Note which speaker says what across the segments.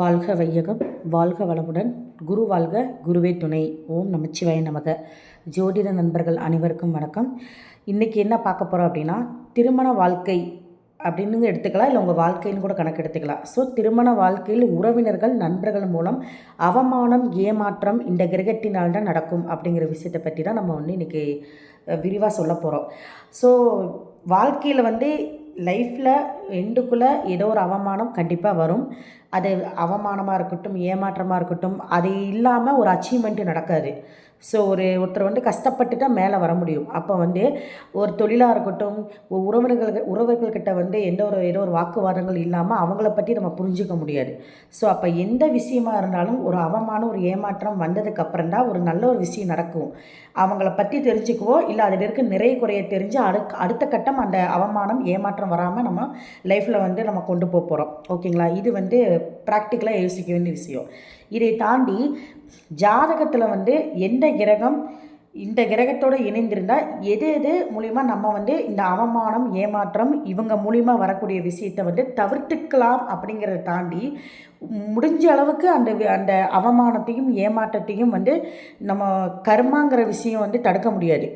Speaker 1: வாழ்க வையகம் வாழ்க வளமுடன் குரு வாழ்க குருவே துணை. ஓம் நமச்சிவாய நமக. ஜோதிட நண்பர்கள் அனைவருக்கும் வணக்கம். இன்றைக்கி என்ன பார்க்க போகிறோம் அப்படின்னா திருமண வாழ்க்கை அப்படின்னு எடுத்துக்கலாம் இல்லை உங்கள் வாழ்க்கைன்னு கூட கணக்கு எடுத்துக்கலாம். ஸோ திருமண வாழ்க்கையில் உறவினர்கள் நண்பர்கள் மூலம் அவமானம் ஏமாற்றம் இந்த கிரகத்தினால் தான் நடக்கும் அப்படிங்கிற விஷயத்தை பற்றி தான் நம்ம வந்து இன்றைக்கி விரிவாக சொல்ல போகிறோம் ஸோ வாழ்க்கையில் வந்து லைஃப்பில் எண்டுக்குள்ளே ஏதோ ஒரு அவமானம் கண்டிப்பாக வரும். அது அவமானமாக இருக்கட்டும் ஏமாற்றமாக இருக்கட்டும் அது இல்லாமல் ஒரு அச்சீவ்மெண்ட்டு நடக்காது. ஸோ ஒரு ஒருத்தர் வந்து கஷ்டப்பட்டு தான் மேலே வர முடியும். அப்போ வந்து ஒரு தொழிலாக இருக்கட்டும் உறவினர்கள் உறவுகள்கிட்ட வந்து எந்த ஒரு ஏதோ ஒரு வாக்குவாதங்கள் இல்லாமல் அவங்கள பற்றி நம்ம புரிஞ்சிக்க முடியாது. ஸோ அப்போ எந்த விஷயமா இருந்தாலும் ஒரு அவமானம் ஒரு ஏமாற்றம் வந்ததுக்கு அப்புறம் தான் ஒரு நல்ல ஒரு விஷயம் நடக்கும். அவங்கள பற்றி தெரிஞ்சுக்குவோம் இல்லை அதில் இருக்க நிறைய குறைய தெரிஞ்சு அடுக்க அடுத்த கட்டம் அந்த அவமானம் ஏமாற்றம் வராமல் நம்ம லைஃப்பில் வந்து நம்ம கொண்டு போக போகிறோம் ஓகேங்களா இது வந்து ப்ராக்டிக்கலாக யோசிக்க வேண்டிய விஷயம். இதை தாண்டி ஜாதகத்தில் வந்து எந்த கிரகம் இந்த கிரகத்தோடு இணைந்திருந்தால் எது எது மூலிமா நம்ம வந்து இந்த அவமானம் ஏமாற்றம் இவங்க மூலிமா வரக்கூடிய விஷயத்தை வந்து தவிர்த்துக்கலாம் அப்படிங்கிறத தாண்டி முடிஞ்ச அளவுக்கு அந்த அந்த அவமானத்தையும் ஏமாற்றத்தையும் வந்து நம்ம கர்மாங்கிற விஷயம் வந்து தடுக்க முடியாது.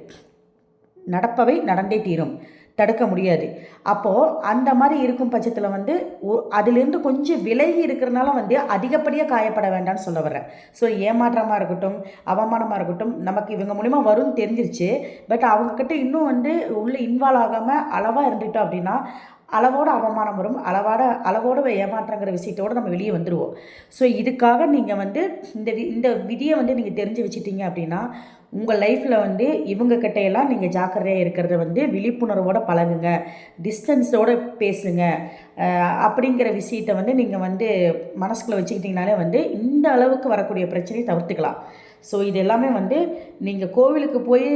Speaker 1: நடப்பவை நடந்தே தீரும். தடுக்க முடியாது. அப்போது அந்த மாதிரி இருக்கும் பட்சத்தில் வந்து ஒ- அதிலிருந்து கொஞ்சம் விலகி இருக்கிறனால வந்து அதிகப்படியாக காயப்பட வேண்டாம்னு சொல்ல வர்றேன். ஸோ ஏமாற்றமாக இருக்கட்டும் அவமானமாக இருக்கட்டும் நமக்கு இவங்க மூலிமா வரும்னு தெரிஞ்சிருச்சு. பட் அவங்கக்கிட்ட இன்னும் வந்து உள்ளே இன்வால்வ் ஆகாமல் அளவாக இருந்துட்டோம் அப்படின்னா அளவோட அவமானம் வரும். அளவோட அளவோடு ஏமாற்றங்கிற விஷயத்தோடு நம்ம வெளியே வந்துடுவோம் ஸோ இதுக்காக நீங்கள் வந்து இந்த வி- இந்த விதியை வந்து நீங்கள் தெரிஞ்சு வச்சுட்டீங்க அப்படின்னா உங்கள் லைஃப்பில் வந்து இவங்க கிட்டையெல்லாம் நீங்கள் ஜாக்கிரதையாக இருக்கிறத வந்து விழிப்புணர்வோடு பழகுங்க. டிஸ்டன்ஸோடு பேசுங்க. அப்படிங்கிற விஷயத்தை வந்து நீங்கள் வந்து மனசுக்குள்ளே வச்சுக்கிட்டிங்கனாலே வந்து இந்த அளவுக்கு வரக்கூடிய பிரச்சனையை தவிர்த்துக்கலாம். ஸோ இது எல்லாமே வந்து நீங்கள் கோவிலுக்கு போய்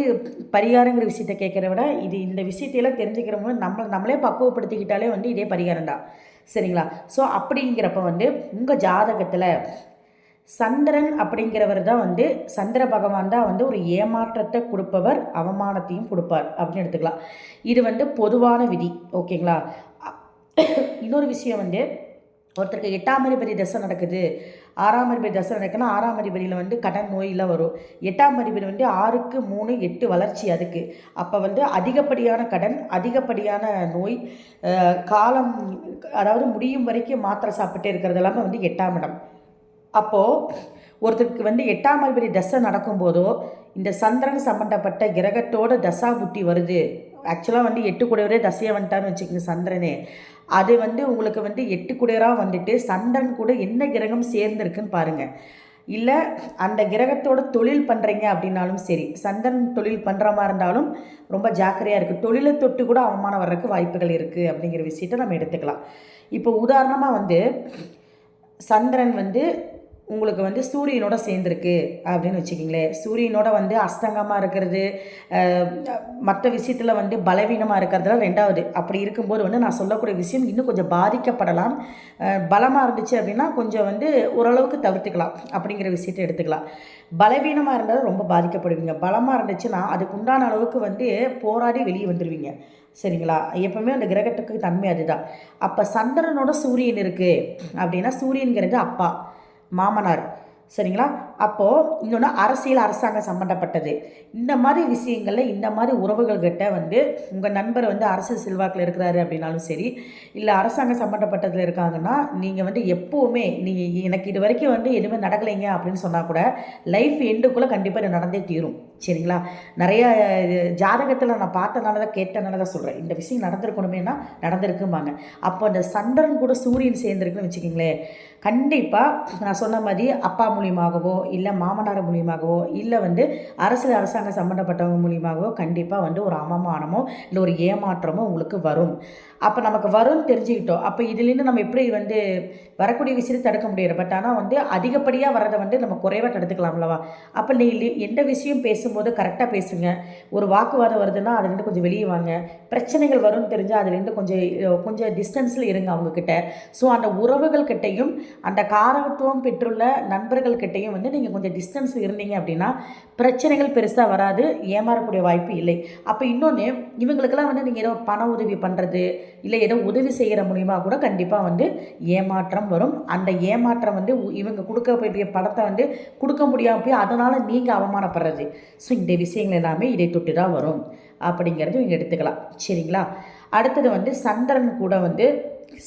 Speaker 1: பரிகாரங்கிற விஷயத்தை கேட்குறத விட இது இந்த விஷயத்தையெல்லாம் தெரிஞ்சுக்கிறவங்க நம்ம நம்மளே பக்குவப்படுத்திக்கிட்டாலே வந்து இதே பரிகாரம் தான். சரிங்களா? ஸோ அப்படிங்கிறப்ப வந்து உங்கள் ஜாதகத்தில் சந்திரன் அப்படிங்கிறவர் தான் வந்து சந்திர பகவான் தான் வந்து ஒரு ஏமாற்றத்தை கொடுப்பவர் அவமானத்தையும் கொடுப்பார் அப்படின்னு எடுத்துக்கலாம். இது வந்து பொதுவான விதி ஓகேங்களா? இன்னொரு விஷயம் வந்து ஒருத்தருக்கு எட்டாம் அதிபதி தசை நடக்குது ஆறாம் அதிபதி தசை நடக்குன்னா ஆறாம் அதிபதியில் வந்து கடன் நோயெல்லாம் வரும். எட்டாம் அதிபதி வந்து ஆறுக்கு மூணு எட்டு வளர்ச்சி அதுக்கு. அப்போ வந்து அதிகப்படியான கடன் அதிகப்படியான நோய் காலம் அதாவது முடியும் வரைக்கும் மாத்திரை சாப்பிட்டே இருக்கிறது எல்லாமே வந்து எட்டாம் இடம். அப்போது ஒருத்தருக்கு வந்து எட்டாம் அதிபதி தசை நடக்கும்போதோ இந்த சந்திரன் சம்மந்தப்பட்ட கிரகத்தோட தசா புத்தி வருது. ஆக்சுவலாக வந்து எட்டு குடையவரே தசையை வந்துட்டான்னு வச்சுக்கோங்க சந்திரனே. அது வந்து உங்களுக்கு வந்து எட்டு குடையராக வந்துட்டு சந்திரன் கூட என்ன கிரகம் சேர்ந்துருக்குன்னு பாருங்கள் இல்லை அந்த கிரகத்தோட தொழில் பண்ணுறீங்க அப்படின்னாலும் சரி சந்திரன் தொழில் பண்ணுற மாதிரி இருந்தாலும் ரொம்ப ஜாக்கிரதையாக இருக்குது தொழிலை தொட்டு கூட அவமானம் வர்றதுக்கு வாய்ப்புகள் இருக்குது அப்படிங்கிற விஷயத்தை நம்ம எடுத்துக்கலாம். இப்போ உதாரணமாக வந்து சந்திரன் வந்து உங்களுக்கு வந்து சூரியனோட சேர்ந்துருக்கு அப்படின்னு வச்சுக்கிங்களேன் சூரியனோட வந்து அஸ்தங்கமாக இருக்கிறது மற்ற விஷயத்தில் வந்து பலவீனமாக இருக்கிறதுலாம் ரெண்டாவது. அப்படி இருக்கும்போது வந்து நான் சொல்லக்கூடிய விஷயம் இன்னும் கொஞ்சம் பாதிக்கப்படலாம். பலமாக இருந்துச்சு அப்படின்னா கொஞ்சம் வந்து ஓரளவுக்கு தவிர்த்துக்கலாம் அப்படிங்கிற விஷயத்தை எடுத்துக்கலாம். பலவீனமாக இருந்தால் ரொம்ப பாதிக்கப்படுவீங்க. பலமாக இருந்துச்சுன்னா அதுக்கு உண்டான அளவுக்கு வந்து போராடி வெளியே வந்துடுவீங்க சரிங்களா? எப்பவுமே அந்த கிரகத்துக்கு தன்மை அதுதான். அப்போ சந்திரனோட சூரியன் இருக்குது அப்படின்னா சூரியன்கிறது அப்பா. மாமனார். சரிங்களா? அப்போது இன்னொன்று அரசியல் அரசாங்கம் சம்மந்தப்பட்டது இந்த மாதிரி விஷயங்களில் இந்த மாதிரி உறவுகள்கிட்ட வந்து உங்கள் நண்பர் வந்து அரசு செல்வாக்கில் இருக்கிறாரு அப்படின்னாலும் சரி இல்லை அரசாங்கம் சம்மந்தப்பட்டதில் இருக்காங்கன்னா நீங்கள் வந்து எப்போவுமே நீங்கள் எனக்கு இது வரைக்கும் வந்து எதுவுமே நடக்கலைங்க அப்படின்னு சொன்னால் கூட லைஃப் எண்டுக்குள்ளே கண்டிப்பாக இது நடந்தே தீரும். சரிங்களா? நிறைய ஜாதகத்தில் நான் பார்த்தனால தான் கேட்டனால தான் சொல்கிறேன் இந்த விஷயம் நடந்திருக்கணுமேனா நடந்திருக்கும்பாங்க. அப்போ அந்த சந்திரன் கூட சூரியன் சேர்ந்துருக்குன்னு வச்சுக்கிங்களேன் கண்டிப்பாக நான் சொன்ன மாதிரி அப்பா மூலியமாகவோ இல்லை மாமனார் மூலியமாகவோ இல்லை வந்து அரசு அரசாங்கம் சம்மந்தப்பட்டவங்க மூலியமாகவோ கண்டிப்பாக வந்து ஒரு அவமானமோ இல்லை ஒரு ஏமாற்றமோ உங்களுக்கு வரும். அப்போ நமக்கு வரும்னு தெரிஞ்சுக்கிட்டோம். அப்போ இதுலேருந்து நம்ம எப்படி வந்து வரக்கூடிய விஷயத்தை தடுக்க முடியாது பட் ஆனால் வந்து அதிகப்படியாக வர்றதை வந்து நம்ம குறைவாக தடுத்துக்கலாம்லவா அப்போ நீ எந்த விஷயம் பேசும்போது கரெக்டாக பேசுங்க. ஒரு வாக்குவாதம் வருதுன்னா அதுலேருந்து கொஞ்சம் வெளியே வாங்க. பிரச்சனைகள் வரும்னு தெரிஞ்சால் அதுலேருந்து கொஞ்சம் கொஞ்சம் டிஸ்டன்ஸில் இருங்க அவங்கக்கிட்ட ஸோ அந்த உறவுகள் கிட்டையும் அந்த காரகத்துவம் பெற்றுள்ள நண்பர்கள்கிட்டையும் வந்து நீங்கள் கொஞ்சம் டிஸ்டன்ஸ் இருந்தீங்க அப்படின்னா பிரச்சனைகள் பெருசாக வராது ஏமாறக்கூடிய வாய்ப்பு இல்லை. அப்போ இன்னொன்று இவங்களுக்கெல்லாம் வந்து நீங்கள் ஏதோ பண உதவி பண்ணுறது இல்லை ஏதோ உதவி செய்கிற மூலிமா கூட கண்டிப்பாக வந்து ஏமாற்றம் வரும். அந்த ஏமாற்றம் வந்து இவங்க கொடுக்க வேண்டிய பணத்தை வந்து கொடுக்க முடியாமல் போய் அதனால் நீங்கள் அவமானப்படுறது. ஸோ இந்த விஷயங்கள் எல்லாமே இதை தொட்டு தான் வரும். அப்படிங்கிறது நீங்கள் எடுத்துக்கலாம். சரிங்களா? அடுத்தது வந்து சந்திரன் கூட வந்து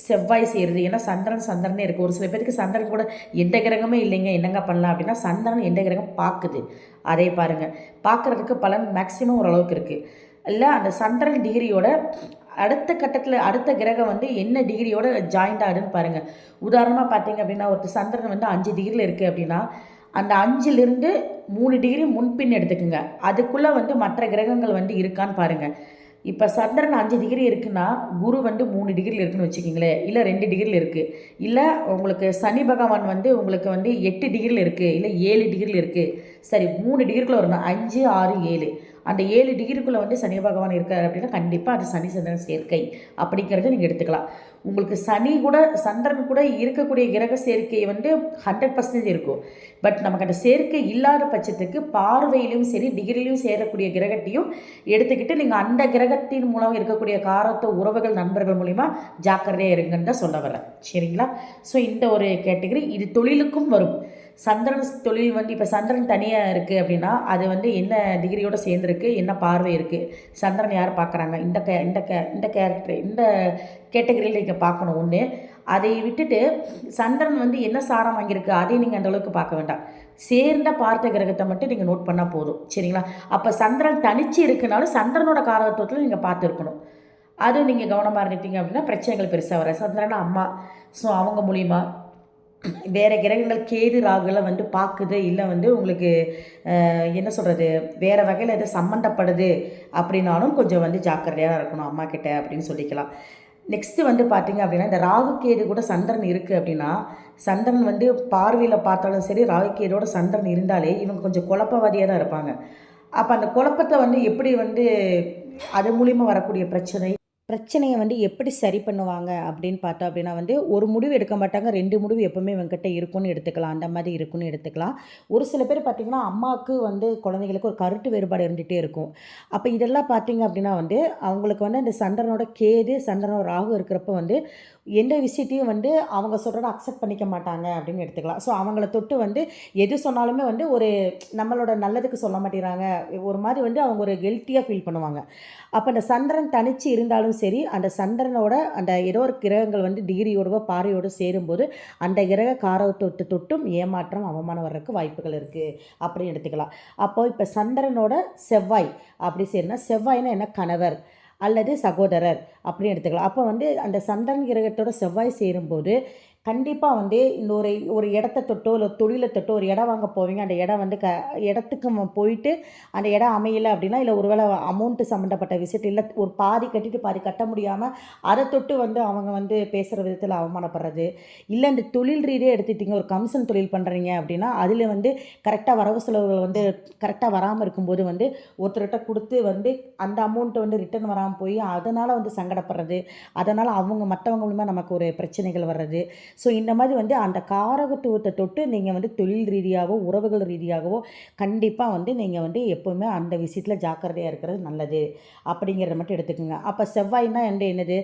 Speaker 1: செவ்வாய் செய்கிறது ஏன்னா சந்திரன் சந்திரனே இருக்குது ஒரு சில பேருக்கு சந்திரன் கூட எந்த கிரகமே இல்லைங்க. என்னங்க பண்ணலாம் அப்படின்னா சந்திரன் எந்த கிரகம் பார்க்குது. அதே பாருங்கள் பார்க்குறதுக்கு பலன் மேக்ஸிமம் ஓரளவுக்கு இருக்குது இல்லை அந்த சந்திரன் டிகிரியோட அடுத்த கட்டத்தில் அடுத்த கிரகம் வந்து என்ன டிகிரியோட ஜாயிண்ட் ஆகுதுன்னு பாருங்கள் உதாரணமாக பார்த்தீங்க அப்படின்னா ஒரு சந்திரன் வந்து அஞ்சு டிகிரியில் இருக்குது அப்படின்னா அந்த அஞ்சுலேருந்து மூணு டிகிரி முன்பின் எடுத்துக்கோங்க. அதுக்குள்ளே வந்து மற்ற கிரகங்கள் வந்து இருக்கான்னு பாருங்கள் இப்போ சந்திரன் அஞ்சு டிகிரி இருக்குன்னா குரு வந்து மூணு டிகிரியில் இருக்குன்னு வச்சுக்கிங்களேன் இல்லை ரெண்டு டிகிரியில் இருக்குது இல்லை உங்களுக்கு சனி பகவான் வந்து உங்களுக்கு வந்து எட்டு டிகிரியில் இருக்குது இல்லை ஏழு டிகிரியில் இருக்குது சரி மூணு டிகிரிக்குள்ளே வரணும். அஞ்சு ஆறு ஏழு. அந்த ஏழு டிகிரிக்குள்ளே வந்து சனி பகவான் இருக்கார் அப்படின்னா கண்டிப்பாக அது சனி சந்திரன் சேர்க்கை அப்படிங்கிறத நீங்கள் எடுத்துக்கலாம். உங்களுக்கு சனி கூட சந்திரன் கூட இருக்கக்கூடிய கிரக சேர்க்கை வந்து ஹண்ட்ரட் பர்சன்டேஜ் இருக்கும். பட் நமக்கு அந்த சேர்க்கை இல்லாத பட்சத்துக்கு பார்வையிலும் சரி டிகிரிலையும் சேரக்கூடிய கிரகத்தையும் எடுத்துக்கிட்டு நீங்கள் அந்த கிரகத்தின் மூலம் இருக்கக்கூடிய காரத்தை உறவுகள் நண்பர்கள் மூலிமா ஜாக்கிரதையாக இருங்கன்னு தான் சொல்ல வரேன். சரிங்களா? ஸோ இந்த ஒரு கேட்டகரி இது தொழிலுக்கும் வரும். சந்திரன் தொழில் வந்து இப்போ சந்திரன் தனியாக இருக்குது அப்படின்னா அது வந்து என்ன டிகிரியோடு சேர்ந்துருக்கு என்ன பார்வை இருக்குது சந்திரன் யார் பார்க்குறாங்க இந்த கே இந்த கே இந்த கேரக்டர் இந்த கேட்டகரியில் நீங்கள் பார்க்கணும் ஒன்று அதை விட்டுட்டு சந்திரன் வந்து என்ன சாரம் வாங்கியிருக்கு அதையும் நீங்கள் அந்தளவுக்கு பார்க்க வேண்டாம். சேர்ந்த பார்த்த கிரகத்தை மட்டும் நீங்கள் நோட் பண்ணால் போதும் சரிங்களா? அப்போ சந்திரன் தனிச்சு இருக்குனாலும் சந்திரனோட காரகத்துவத்தில் நீங்கள் பார்த்துருக்கணும். அதுவும் நீங்கள் கவனமாக இருந்துட்டீங்க அப்படின்னா பிரச்சனைகள் பெருசாக வர சந்திரன் அம்மா ஸோ அவங்க மூலிமா வேறு கிரகங்கள் கேது ராகுல வந்து பார்க்குது இல்லை வந்து உங்களுக்கு என்ன சொல்கிறது வேறு வகையில் எது சம்மந்தப்படுது அப்படின்னாலும் கொஞ்சம் வந்து ஜாக்கிரதையாக இருக்கணும் அம்மா கிட்ட அப்படின்னு சொல்லிக்கலாம். நெக்ஸ்ட்டு வந்து பார்த்தீங்க அப்படின்னா இந்த ராகு கேது கூட சந்திரன் இருக்குது அப்படின்னா சந்திரன் வந்து பார்வையில் பார்த்தாலும் சரி ராகு கேதோட சந்திரன் இருந்தாலே இவங்க கொஞ்சம் குழப்பவாதியாக தான் இருப்பாங்க. அப்போ அந்த குழப்பத்தை வந்து எப்படி வந்து அது மூலிமா வரக்கூடிய பிரச்சனை? பிரச்சனையை வந்து எப்படி சரி பண்ணுவாங்க அப்படின்னு பார்த்தோம் அப்படின்னா வந்து ஒரு முடிவு எடுக்க மாட்டாங்க ரெண்டு முடிவு எப்பவுமே இவங்ககிட்ட இருக்குன்னு எடுத்துக்கலாம் அந்த மாதிரி இருக்குன்னு எடுத்துக்கலாம். ஒரு சில பேர் பார்த்திங்கன்னா அம்மாவுக்கு வந்து குழந்தைங்களுக்கு ஒரு கருத்து வேறுபாடு இருந்துகிட்டே இருக்கும். அப்போ இதெல்லாம் பார்த்திங்க அப்படின்னா வந்து அவங்களுக்கு வந்து அந்த சந்திரனோட கேது சந்திரனோட ராகு இருக்கிறப்ப வந்து எந்த விஷயத்தையும் வந்து அவங்க சொல்கிறத அக்செப்ட் பண்ணிக்க மாட்டாங்க அப்படின்னு எடுத்துக்கலாம். ஸோ அவங்கள தொட்டு வந்து எது சொன்னாலுமே வந்து ஒரு நம்மளோட நல்லதுக்கு சொல்ல மாட்டேங்கிறாங்க. ஒரு மாதிரி வந்து அவங்க ஒரு கெல்ட்டியாக ஃபீல் பண்ணுவாங்க. அப்போ அந்த சந்திரன் தனித்து இருந்தாலும் சரி அந்த சந்திரனோட அந்த ஏதோ ஒரு கிரகங்கள் வந்து டிகிரியோடவோ பாறையோடு சேரும்போது அந்த கிரக காரத்தொட்டு தொட்டும் ஏமாற்றம் அவமானம் வர்றதுக்கு வாய்ப்புகள் இருக்குது அப்படின்னு எடுத்துக்கலாம். அப்போது இப்போ சந்திரனோட செவ்வாய் அப்படி சரினா செவ்வாய்னா என்ன? கணவர். அல்லது சகோதரர் அப்படின்னு எடுத்துக்கலாம். அப்போ வந்து அந்த சந்திரன் கிரகத்தோட செவ்வாய் சேரும்போது கண்டிப்பாக வந்து இந்த ஒரு ஒரு இடத்த தொட்டோ இல்லை தொழிலை தொட்டோ ஒரு இடம் வாங்க போவீங்க. அந்த இடம் வந்து க இடத்துக்கு போயிட்டு அந்த இடம் அமையலை அப்படின்னா இல்லை ஒருவேளை அமௌண்ட்டு சம்மந்தப்பட்ட விஷயத்தில் இல்லை ஒரு பாதி கட்டிட்டு பாதி கட்ட முடியாமல் அதை தொட்டு வந்து அவங்க வந்து பேசுகிற விதத்தில் அவமானப்படுறது. இல்லை இந்த தொழில் ரீதியாக எடுத்துக்கிட்டிங்க ஒரு கமிஷன் தொழில் பண்ணுறீங்க அப்படின்னா அதில் வந்து கரெக்டாக வரவு செலவுகள் வந்து கரெக்டாக வராமல் இருக்கும்போது வந்து ஒருத்தர்கிட்ட கொடுத்து வந்து அந்த அமௌண்ட்டை வந்து ரிட்டர்ன் வராமல் போய் அதனால் வந்து சங்கடப்படுறது. அதனால் அவங்க மற்றவங்க மூலமாக நமக்கு ஒரு பிரச்சனைகள் வர்றது. ஸோ இந்த மாதிரி வந்து அந்த காரகத்துவத்தை தொட்டு நீங்கள் வந்து தொழில் ரீதியாகவோ உறவுகள் ரீதியாகவோ கண்டிப்பாக வந்து நீங்கள் வந்து எப்போவுமே அந்த விஷயத்தில் ஜாக்கிரதையாக இருக்கிறது நல்லது அப்படிங்கிறத மட்டும் எடுத்துக்கோங்க. அப்போ செவ்வாய்னா வந்து என்னது?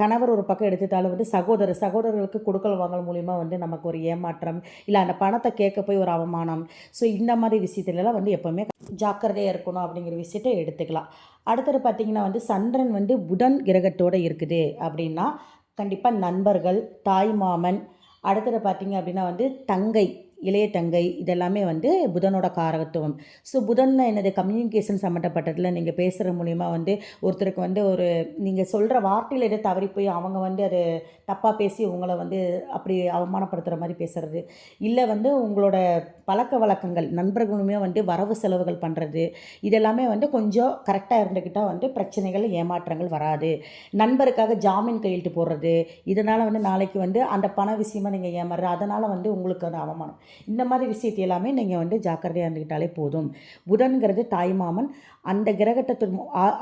Speaker 1: கணவர் ஒரு பக்கம் எடுத்துட்டாலும் வந்து சகோதரர் சகோதரர்களுக்கு கொடுக்கல் வாங்கல் மூலிமா வந்து நமக்கு ஒரு ஏமாற்றம் இல்லை அந்த பணத்தை கேட்க போய் ஒரு அவமானம். ஸோ இந்த மாதிரி விஷயத்துலலாம் வந்து எப்போவுமே ஜாக்கிரதையாக இருக்கணும் அப்படிங்கிற விஷயத்தை எடுத்துக்கலாம். அடுத்தது பார்த்திங்கன்னா வந்து சந்திரன் வந்து புதன் கிரகத்தோடு இருக்குது அப்படின்னா கண்டிப்பாக நண்பர்கள் தாய் மாமன். அடுத்தது பார்த்திங்க அப்படின்னா வந்து தங்கை. இளைய தங்கை இதெல்லாமே வந்து புதனோட காரகத்துவம். ஸோ புதன் என்னது? கம்யூனிகேஷன் சம்மந்தப்பட்டதில் நீங்கள் பேசுகிற மூலிமா வந்து ஒருத்தருக்கு வந்து ஒரு நீங்கள் சொல்கிற வார்த்தையில் எதை தவறி போய் அவங்க வந்து அது தப்பாக பேசி உங்களை வந்து அப்படி அவமானப்படுத்துகிற மாதிரி பேசுகிறது இல்லை வந்து உங்களோட பழக்க வழக்கங்கள் நண்பர்களுமே வந்து வரவு செலவுகள் பண்ணுறது இதெல்லாமே வந்து கொஞ்சம் கரெக்டாக இருந்துக்கிட்டால் வந்து பிரச்சனைகள் ஏமாற்றங்கள் வராது. நண்பருக்காக ஜாமீன் கையெழுத்து போடுறது. இதனால் வந்து நாளைக்கு வந்து அந்த பண விஷயமாக நீங்கள் ஏமாறுற அதனால் வந்து உங்களுக்கு அந்த அவமானம். இந்த மாதிரி விஷயத்தை எல்லாமே நீங்கள் வந்து ஜாக்கிரதையாக இருந்துக்கிட்டாலே போதும். புதன்கிறது தாய்மாமன் அந்த கிரகத்தை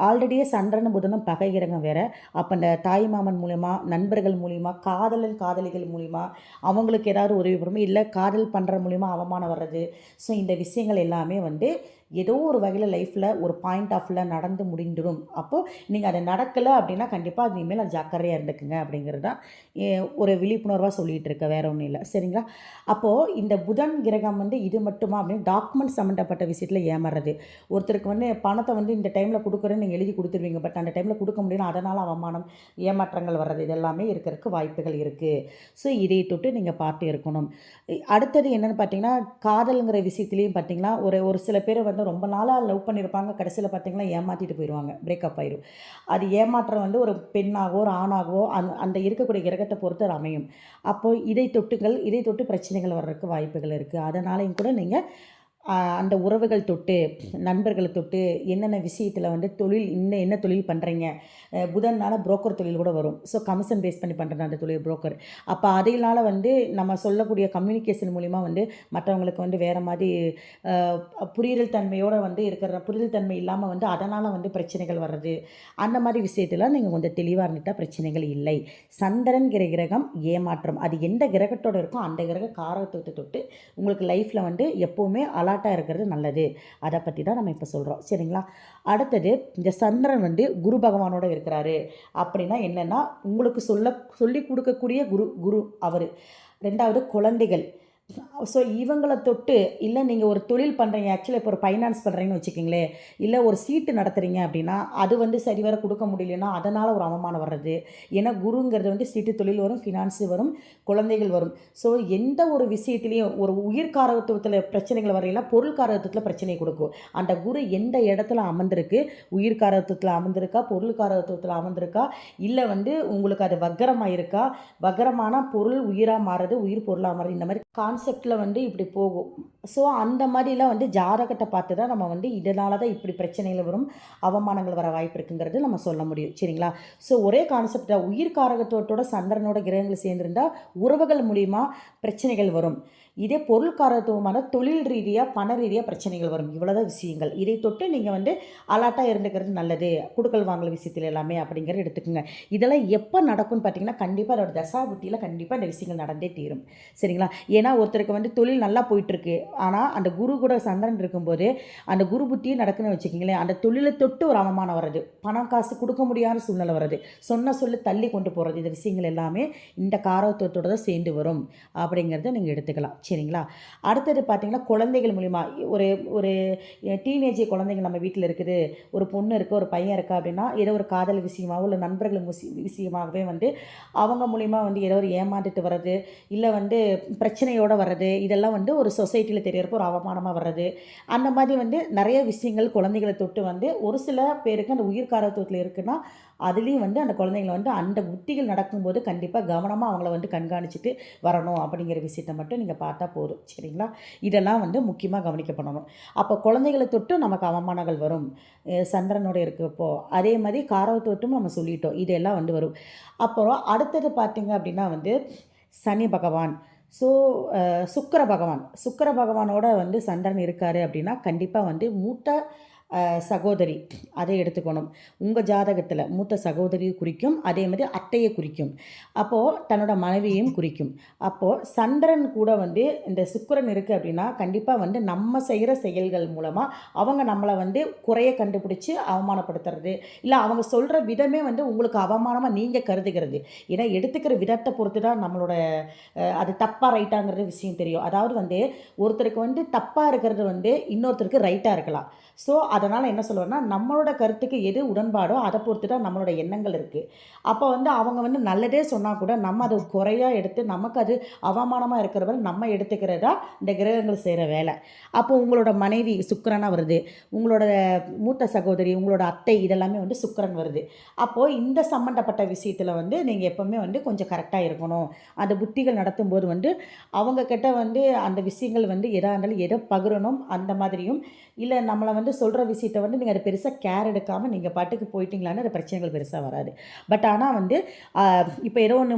Speaker 1: ஆல்ரெடியே சண்டனும் புதனும் பகை கிரகம் வேறு. அப்போ அந்த தாய்மாமன் மூலிமா நண்பர்கள் மூலிமா காதலன் காதலிகள் மூலிமா அவங்களுக்கு ஏதாவது உதவி பண்ணும் இல்லை காதல் பண்ணுற மூலிமா அவமானம் வர்றது. ஸோ இந்த விஷயங்கள் எல்லாமே வந்து ஏதோ ஒரு வகையில் லைஃப்பில் ஒரு பாயிண்ட் ஆஃப்ல நடந்து முடிந்துடும். அப்போது நீங்கள் அதை நடக்கலை அப்படின்னா கண்டிப்பாக அது இனிமேல் அது ஜாக்கிரதையாக இருந்துக்குங்க அப்படிங்கிறது தான் ஒரு விழிப்புணர்வாக சொல்லிகிட்டு இருக்க வேற ஒன்றும் இல்லை. சரிங்களா? அப்போது இந்த புதன் கிரகம் வந்து இது மட்டுமா அப்படின்னு டாக்குமெண்ட் சம்மந்தப்பட்ட விஷயத்தில் ஏமாறுறது. ஒருத்தருக்கு வந்து பணத்தை வந்து இந்த டைமில் கொடுக்குறேன்னு நீங்கள் எழுதி கொடுத்துருவீங்க பட் அந்த டைமில் கொடுக்க முடியும் அதனால் அவமானம் ஏமாற்றங்கள் வர்றது இதெல்லாமே இருக்கிறதுக்கு வாய்ப்புகள் இருக்குது ஸோ இதை தொட்டு நீங்கள் பார்த்து இருக்கணும். அடுத்தது என்னென்னு பார்த்தீங்கன்னா காதலுங்கிற விஷயத்துலேயும் பார்த்தீங்கன்னா ஒரு ஒரு சில பேர் வந்து ரொம்ப நாளாக லவ் பண்ணியிருப்பாங்க கடைசியில் பார்த்தீங்கன்னா ஏமாற்றிட்டு போயிடுவாங்க பிரேக்கப் ஆயிடும் அது ஏமாற்றம் வந்து ஒரு பெண்ணாகவோ ஒரு ஆணாகவோ அந்த அந்த இருக்கக்கூடிய கிரகத்தை பொறுத்து அமையும். அப்போது இதை தொட்டுகள் இதை தொட்டு பிரச்சனைகள் வர்றதுக்கு வாய்ப்புகள் இருக்குது அதனாலையும் கூட நீங்கள் அந்த உறவுகள் தொட்டு நண்பர்களை தொட்டு என்னென்ன விஷயத்தில் வந்து தொழில் இன்னும் என்ன தொழில் பண்ணுறீங்க புதன்னால புரோக்கர் தொழில் கூட வரும். ஸோ கமிஷன் பேஸ் பண்ணி பண்ணுறது அந்த தொழில் புரோக்கர் அப்போ அதையினால் வந்து நம்ம சொல்லக்கூடிய கம்யூனிகேஷன் மூலிமா வந்து மற்றவங்களுக்கு வந்து வேறு மாதிரி புரியல் புரிதல் தன்மையோடு வந்து இருக்கிற புரிதல் தன்மை இல்லாமல் வந்து அதனால் வந்து பிரச்சனைகள் வர்றது. அந்த மாதிரி விஷயத்தில் நீங்கள் கொஞ்சம் தெளிவாக இருந்துட்டால் பிரச்சனைகள் இல்லை. சந்திரன்கிற கிரகம் ஏமாற்றம். அது எந்த கிரகத்தோட இருக்கோ அந்த கிரக காரகத்தை தொட்டு உங்களுக்கு லைஃப்பில் வந்து எப்போவுமே அலாட்டாக இருக்கிறது நல்லது. அதை பற்றி தான் நம்ம இப்போ சொல்கிறோம் சரிங்களா? அடுத்தது இந்த சந்திரன் வந்து குரு பகவானோட இருக்கிறாரு. அப்படின்னா என்னென்னா உங்களுக்கு சொல்ல சொல்லி கொடுக்கக்கூடிய குரு குரு அவர். ரெண்டாவது குழந்தைகள். ஸோ இவங்களை தொட்டு இல்லை நீங்கள் ஒரு தொழில் பண்ணுறீங்க ஆக்சுவலாக இப்போ ஒரு ஃபைனான்ஸ் பண்ணுறீங்கன்னு வச்சுக்கிங்களேன் இல்லை ஒரு சீட்டு நடத்துகிறீங்க அப்படின்னா அது வந்து சரிவர கொடுக்க முடியலன்னா அதனால் ஒரு அவமானம் வர்றது. ஏன்னா குருங்கிறது வந்து சீட்டு தொழில் வரும் ஃபினான்ஸு வரும் குழந்தைகள் வரும். ஸோ எந்த ஒரு விஷயத்துலையும் ஒரு உயிர்காரத்துவத்தில் பிரச்சனைகள் வரையில பொருள் பிரச்சனை கொடுக்கும். அந்த குரு எந்த இடத்துல அமர்ந்திருக்கு? உயிர்காரத்துவத்தில் அமர்ந்திருக்கா பொருள்காரத்துவத்தில் அமர்ந்திருக்கா? இல்லை வந்து உங்களுக்கு அது வக்கரமாக இருக்கா வக்கரமான பொருள் உயிராக மாறுறது உயிர் பொருளாக மாறுறது இந்த மாதிரி கான்செப்டில் வந்து இப்படி போகும். ஸோ அந்த மாதிரிலாம் வந்து ஜாதகத்தை பார்த்து தான் நம்ம வந்து இதனால தான் இப்படி பிரச்சனைகள் வரும் அவமானங்கள் வர வாய்ப்பு இருக்குங்கிறது நம்ம சொல்ல முடியும். சரிங்களா? ஸோ ஒரே கான்செப்டாக உயிர் காரகத்துவத்தோட சந்திரனோட கிரகங்கள் சேர்ந்துருந்தால் உறவுகள் மூலிமா பிரச்சனைகள் வரும். இதே பொருள்காரத்துவமான தொழில் ரீதியாக பண ரீதியாக பிரச்சனைகள் வரும். இவ்வளோதான் விஷயங்கள். இதை தொட்டு நீங்கள் வந்து அலாட்டாக இருந்துக்கிறது நல்லது. குடுக்கல் வாங்கல் விஷயத்தில் எல்லாமே அப்படிங்கிறத எடுத்துக்கோங்க. இதெல்லாம் எப்போ நடக்கும்னு பார்த்தீங்கன்னா கண்டிப்பாக அதோட தசா புத்தியில் கண்டிப்பாக இந்த விஷயங்கள் நடந்தே தீரும். சரிங்களா? ஏன்னா ஒருத்தருக்கு வந்து தொழில் நல்லா போயிட்டுருக்கு. ஆனால் அந்த குரு கூட சந்திரன் இருக்கும்போது அந்த குரு புத்தியும் நடக்குன்னு வச்சுக்கிங்களேன். அந்த தொழிலை தொட்டு ஒரு அவமானம் வர்றது பணம் காசு கொடுக்க முடியாத சூழ்நிலை வருது சொன்ன சொல்லி தள்ளி கொண்டு போகிறது இந்த விஷயங்கள் எல்லாமே இந்த காரகத்துவத்தோட தான் சேர்ந்து வரும். அப்படிங்கிறத நீங்கள் எடுத்துக்கலாம். சரிங்களா? அடுத்தது பார்த்தீங்கன்னா குழந்தைகள் மூலிமா ஒரு ஒரு டீனேஜ் குழந்தைங்க நம்ம வீட்டில் இருக்குது. ஒரு பொண்ணு இருக்குது ஒரு பையன் இருக்கா அப்படின்னா ஏதோ ஒரு காதல் விஷயமாகவோ இல்லை நண்பர்கள் விஷயமாகவே வந்து அவங்க மூலிமா வந்து ஏதோ ஒரு ஏமாந்துட்டு வர்றது இல்லை வந்து பிரச்சனையோடு வர்றது இதெல்லாம் வந்து ஒரு சொசைட்டியில் தெரியறப்போ ஒரு அவமானமாக வர்றது. அந்த மாதிரி வந்து நிறைய விஷயங்கள் குழந்தைகளை தொட்டு வந்து ஒரு சில பேருக்கு அந்த உயிர் காரத்துவத்தில் இருக்குன்னா அதுலேயும் வந்து அந்த குழந்தைங்களை வந்து அந்த உத்திகள் நடக்கும்போது கண்டிப்பாக கவனமாக அவங்கள வந்து கண்காணிச்சிட்டு வரணும் அப்படிங்கிற விஷயத்தை மட்டும் நீங்கள் பார்த்தா போதும். சரிங்களா? இதெல்லாம் வந்து முக்கியமாக கவனிக்கப்படணும் அப்போ குழந்தைகளை தொட்டு நமக்கு அவமானங்கள் வரும். சந்திரனோட இருக்கிறப்போ அதே மாதிரி காரவத்தொட்டும் நம்ம சொல்லிட்டோம். இதெல்லாம் வந்து வரும். அப்புறம் அடுத்தது பார்த்திங்க அப்படின்னா வந்து சனி பகவான். ஸோ சுக்கர பகவான். சுக்கர பகவானோட வந்து சந்திரன் இருக்காரு அப்படின்னா கண்டிப்பாக வந்து மூட்டை சகோதரி அதை எடுத்துக்கணும். உங்கள் ஜாதகத்தில் மூத்த சகோதரியை குறிக்கும் அதே மாதிரி அத்தையை குறிக்கும். அப்போது தன்னோட மனைவியையும் குறிக்கும். அப்போது சந்திரன் கூட வந்து இந்த சுக்கிரன் இருக்குது அப்படின்னா கண்டிப்பாக வந்து நம்ம செய்கிற செயல்கள் மூலமாக அவங்க நம்மளை வந்து குறைய கண்டுபிடிச்சி அவமானப்படுத்துறது. இல்லை அவங்க சொல்கிற விதமே வந்து உங்களுக்கு அவமானமாக நீங்கள் கருதுகிறது. ஏன்னா எடுத்துக்கிற விதத்தை பொறுத்து தான் நம்மளோட அது தப்பாக ரைட்டாங்கிறது விஷயம் தெரியும். அதாவது வந்து ஒருத்தருக்கு வந்து தப்பாக இருக்கிறது வந்து இன்னொருத்தருக்கு ரைட்டாக இருக்கலாம். ஸோ அதனால் என்ன சொல்லுவேன்னா நம்மளோட கருத்துக்கு எது உடன்பாடோ அதை பொறுத்து தான் நம்மளோட எண்ணங்கள் இருக்குது அப்போ வந்து அவங்க வந்து நல்லதே சொன்னால் கூட நம்ம அதை குறையாக எடுத்து நமக்கு அது அவமானமாக இருக்கிறவரை நம்ம எடுத்துக்கிறதா இந்த கிரகங்கள் செய்கிற வேலை. அப்போ உங்களோட மனைவி சுக்கரனாக வருது. உங்களோட மூத்த சகோதரி உங்களோட அத்தை இதெல்லாமே வந்து சுக்கரன் வருது. அப்போது இந்த சம்மந்தப்பட்ட விஷயத்தில் வந்து நீங்கள் எப்போவுமே வந்து கொஞ்சம் கரெக்டாக இருக்கணும். அந்த புத்திகள் நடத்தும்போது வந்து அவங்கக்கிட்ட வந்து அந்த விஷயங்கள் வந்து எதாக இருந்தாலும் எதை பகிரணும் அந்த மாதிரியும் இல்லை நம்மளை வந்து வந்து சொல்கிற விஷயத்த வந்து நீங்கள் அதை பெருசாக கேர் எடுக்காமல் நீங்கள் பாட்டுக்கு போயிட்டீங்களான்னு அது பிரச்சனைகள் பெருசாக வராது. பட் ஆனால் வந்து இப்போ ஏதோ ஒன்று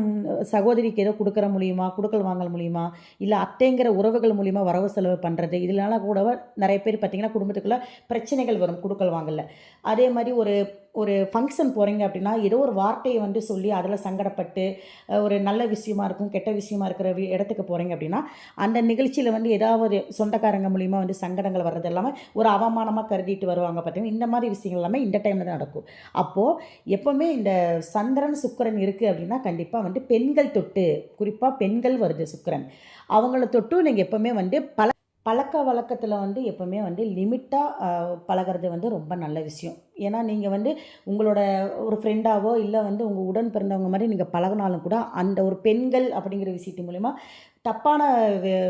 Speaker 1: சகோதரிக்கு ஏதோ கொடுக்குற மூலியமா கொடுக்கல் வாங்கல் மூலியமா இல்லை அத்தைங்கிற உறவுகள் மூலியமாக வரவு செலவு பண்ணுறது இதனால கூட நிறைய பேர் பார்த்திங்கன்னா குடும்பத்துக்குள்ளே பிரச்சனைகள் வரும் கொடுக்கல் வாங்கல அதே மாதிரி ஒரு ஒரு ஃபங்க்ஷன் போகிறீங்க அப்படின்னா ஏதோ ஒரு வார்த்தையை வந்து சொல்லி அதில் சங்கடப்பட்டு ஒரு நல்ல விஷயமா இருக்கும் கெட்ட விஷயமா இருக்கிற இடத்துக்கு போகிறீங்க அப்படின்னா அந்த நிகழ்ச்சியில் வந்து ஏதாவது சொந்தக்காரங்க மூலிமா வந்து சங்கடங்கள் வர்றது எல்லாமே ஒரு அவமானமாக கருதிட்டு வருவாங்க பார்த்தீங்கன்னா இந்த மாதிரி விஷயங்கள் எல்லாமே இந்த டைமில் தான் நடக்கும். அப்போது எப்போவுமே இந்த சந்திரன் சுக்கரன் இருக்குது அப்படின்னா கண்டிப்பாக வந்து பெண்கள் தொட்டு குறிப்பாக பெண்கள் வருது சுக்கரன். அவங்கள தொட்டு நீங்கள் எப்போவுமே வந்து பல பழக்க வழக்கத்தில் வந்து எப்போவுமே வந்து லிமிட்டாக பழகிறது வந்து ரொம்ப நல்ல விஷயம். ஏன்னா நீங்கள் வந்து உங்களோட ஒரு ஃப்ரெண்டாவோ இல்லை வந்து உங்கள் உடன் பிறந்தவங்க மாதிரி நீங்கள் பழகினாலும் கூட அந்த ஒரு பெண்கள் அப்படிங்கிற விஷயத்து மூலிமா தப்பான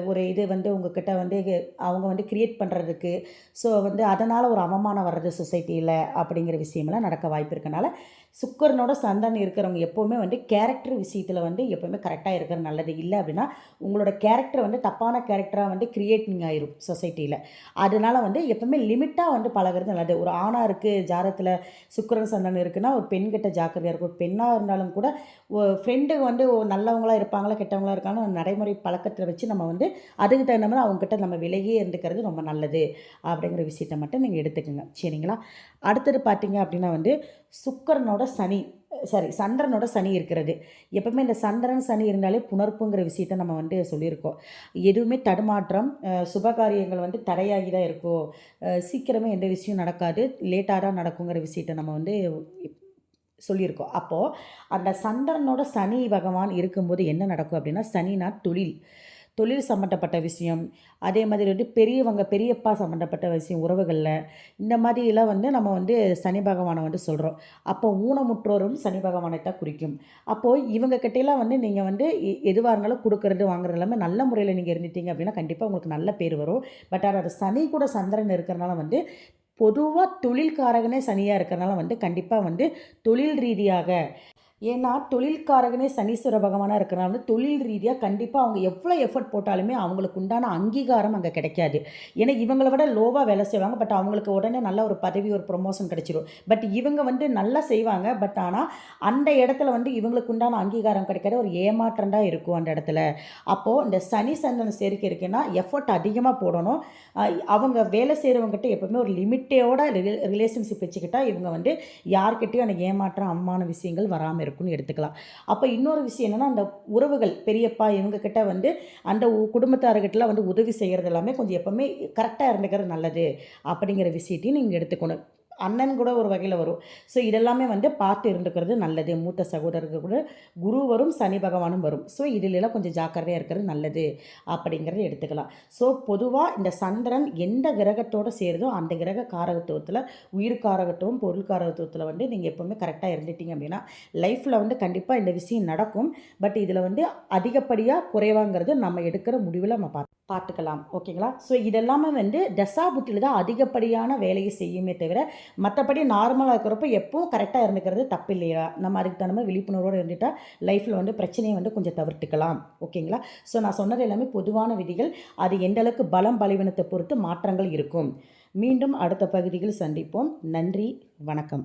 Speaker 1: ஒரு இது வந்து உங்ககிட்ட வந்து அவங்க வந்து க்ரியேட் பண்ணுறதுக்கு ஸோ வந்து அதனால் ஒரு அவமானம் வர்றது சொசைட்டியில் அப்படிங்கிற விஷயமெல்லாம் நடக்க வாய்ப்பு இருக்கனால சுக்கரனோட சந்தன் இருக்கிறவங்க எப்போவுமே வந்து கேரக்டர் விஷயத்தில் வந்து எப்போவுமே கரெக்டாக இருக்கிறது நல்லது. இல்லை அப்படின்னா உங்களோட கேரக்டர் வந்து தப்பான கேரக்டராக வந்து க்ரியேட்டிங் ஆயிரும் சொசைட்டியில் அதனால் வந்து எப்போவுமே லிமிட்டாக வந்து பழகிறது நல்லது. ஒரு ஆணாக இருக்குது ஜாரத்தில் சுக்கரன் சந்தன் இருக்குன்னா ஒரு பெண்கிட்ட ஜாக்கிரதையாக இருக்கும் ஒரு பெண்ணாக இருந்தாலும் கூட ஃப்ரெண்டு வந்து நல்லவங்களாக இருப்பாங்களா கெட்டவங்களாக இருக்காங்க நடைமுறை பழக்கத்தில் வச்சு நம்ம வந்து அதுக்கு தகுந்த மாதிரி அவங்ககிட்ட நம்ம விலகியே இருந்துக்கிறது ரொம்ப நல்லது அப்படிங்கிற விஷயத்த மட்டும் நீங்கள் எடுத்துக்கோங்க. சரிங்களா? அடுத்தது பார்த்தீங்க அப்படின்னா வந்து சுக்கரனோட சனி சாரி சந்திரனோட சனி இருக்கிறது. எப்பவுமே இந்த சந்திரன் சனி இருந்தாலே புணர்ப்புங்கிற விஷயத்த நம்ம வந்து சொல்லியிருக்கோம். எதுவுமே தடுமாற்றம் சுபகாரியங்கள் வந்து தடையாகி தான் இருக்கும். சீக்கிரமே எந்த விஷயம் நடக்காது. லேட்டாக தான் நடக்குங்கிற விஷயத்த நம்ம வந்து சொல்லியிருக்கோம். அப்போது அந்த சந்திரனோட சனி பகவான் இருக்கும்போது என்ன நடக்கும் அப்படின்னா சனினா தொழில். தொழில் சம்மந்தப்பட்ட விஷயம் அதே மாதிரி வந்து பெரியவங்க பெரியப்பா சம்மந்தப்பட்ட விஷயம் உறவுகளில் இந்த மாதிரிலாம் வந்து நம்ம வந்து சனி பகவானை வந்து சொல்கிறோம் அப்போ ஊனமுற்றோரும் சனி பகவானை தான் குறிக்கும். அப்போது இவங்கக்கிட்டலாம் வந்து நீங்கள் வந்து எதுவாக இருந்தாலும் கொடுக்குறது வாங்குறது எல்லாமே நல்ல முறையில் நீங்கள் இருந்துட்டீங்க அப்படின்னா கண்டிப்பாக உங்களுக்கு நல்ல பேர் வரும். பட் ஆனால் சனி கூட சந்திரன் இருக்கிறனால வந்து பொதுவாக தொழில்காரகனே சனியாக இருக்கிறனால வந்து கண்டிப்பாக வந்து தொழில் ரீதியாக ஏன்னா தொழில்காரகனே சனீஸ்வர பகவானாக இருக்கிறனால தொழில் ரீதியாக கண்டிப்பாக அவங்க எவ்வளோ எஃபர்ட் போட்டாலுமே அவங்களுக்கு உண்டான அங்கீகாரம் அங்கே கிடைக்காது. ஏன்னா இவங்களை விட லோவாக வேலை செய்வாங்க. பட் அவங்களுக்கு உடனே நல்ல ஒரு பதவி ஒரு ப்ரொமோஷன் கிடைச்சிடும் பட் இவங்க வந்து நல்லா செய்வாங்க. பட் ஆனால் அந்த இடத்துல வந்து இவங்களுக்கு உண்டான அங்கீகாரம் கிடைக்காத ஒரு ஏமாற்றண்டாக இருக்கும் அந்த இடத்துல. அப்போது இந்த சனி சந்தன சேர்க்கை இருக்குன்னா எஃபர்ட் அதிகமாக போடணும். அவங்க வேலை செய்கிறவங்ககிட்ட எப்போவுமே ஒரு லிமிட்டோட ரிலேஷன்ஷிப் வச்சுக்கிட்டால் இவங்க வந்து யார்கிட்டையும் அந்த ஏமாற்றம் அம்மான விஷயங்கள் வராமல் இருக்கும் இருக்குன்னு எடுத்துக்கலாம். அப்போ இன்னொரு விஷயம் என்னென்னா அந்த உறவுகள் பெரியப்பா இவங்கக்கிட்ட வந்து அந்த குடும்பத்தார்கிட்டலாம் வந்து உதவி செய்கிறது எல்லாமே கொஞ்சம் எப்போவுமே கரெக்டாக இருந்துக்கிறது நல்லது அப்படிங்கிற விஷயத்தையும் நீங்கள் எடுத்துக்கணும். அண்ணன் கூட ஒரு வகையில் வரும். ஸோ இதெல்லாமே வந்து பார்த்து இருந்துக்கிறது நல்லது. மூத்த சகோதரர்கள் கூட குரு வரும் சனி பகவானும் வரும். ஸோ இதிலெல்லாம் கொஞ்சம் ஜாக்கிரதையாக இருக்கிறது நல்லது அப்படிங்கிறத எடுத்துக்கலாம். ஸோ பொதுவாக இந்த சந்திரன் எந்த கிரகத்தோடு சேருதோ அந்த கிரக காரகத்துவத்தில் உயிர் காரகத்துவம் பொருள் காரகத்துவத்தில் வந்து நீங்கள் எப்போவுமே கரெக்டாக இருந்துட்டீங்க அப்படின்னா லைஃப்பில் வந்து கண்டிப்பாக இந்த விஷயம் நடக்கும். பட் இதில் வந்து அதிகப்படியாக குறைவாங்கிறது நம்ம எடுக்கிற முடிவில் நம்ம பார்த்து பார்த்துக்கலாம். ஓகேங்களா ஸோ இதெல்லாமே வந்து புட்டியில் தான் அதிகப்படியான வேலையை செய்யுமே தவிர மற்றபடி நார்மலாக இருக்கிறப்ப எப்பவும் கரெக்டாக இருந்துக்கிறது தப்பு இல்லையா நம்ம அதுக்கு தகுந்த மாதிரி விழிப்புணர்வோடு இருந்துட்டால் லைஃப்பில் வந்து பிரச்சனையை வந்து கொஞ்சம் தவிர்த்துக்கலாம். ஓகேங்களா ஸோ நான் சொன்னது எல்லாமே பொதுவான விதிகள். அது எந்தளவுக்கு பலம் பலவீனத்தை பொறுத்து மாற்றங்கள் இருக்கும். மீண்டும் அடுத்த பகுதியில் சந்திப்போம். நன்றி. வணக்கம்.